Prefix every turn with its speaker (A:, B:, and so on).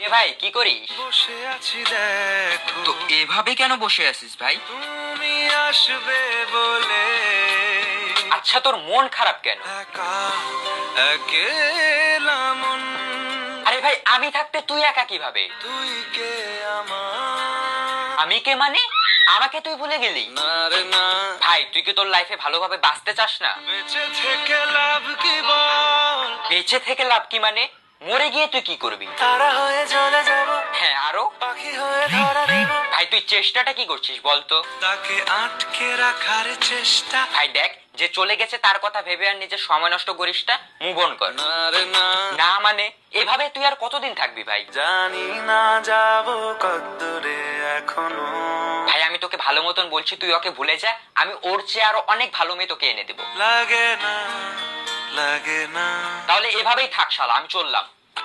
A: রে ভাই কি করিস?
B: বসে আছি দেখো।
A: তো এভাবে কেন বসে আছিস ভাই?
B: তুমি আসবে বলে।
A: আচ্ছা তোর মন খারাপ কেন?
B: একা মন
A: আরে ভাই আমি থাকতে তুই একা কীভাবে?
B: তুই কে আমার?
A: আমি কে মানে? আমাকে তুই ভুলে গেলি? ভাই তুই কি তোর লাইফে ভালোভাবে বাঁচতে চাস না?
B: বেঁচে থেকে লাভ কি বল?
A: বেঁচে থেকে লাভ কি মানে? মরে গিয়ে তুই কি করবি?
B: তারা হয়ে চলে যাব।
A: হ্যাঁ আরও?
B: পাখি হয়ে ধরা দেব।
A: ভাই তুই চেষ্টাটা কি করছিস বলতো
B: তাকে আটকে রাখার চেষ্টা।
A: ভাই দেখ যে চলে গেছে তার কথা ভেবে আর নিজের সময় নষ্ট করিস না মুভ অন কর।
B: না
A: মানে? এভাবে তুই আর কতদিন থাকবি ভাই?
B: জানি না যাব কদ্দূরে এখনও।
A: ভাই আমি তোকে ভালো মতন বলছি তুই ওকে ভুলে যা। আমি ওর চেয়ে আরও অনেক ভালো মেয়ে তোকে এনে দেবো।
B: লাগে না লাগে না।
A: তাহলে এভাবেই থাক শালা আমি চললাম।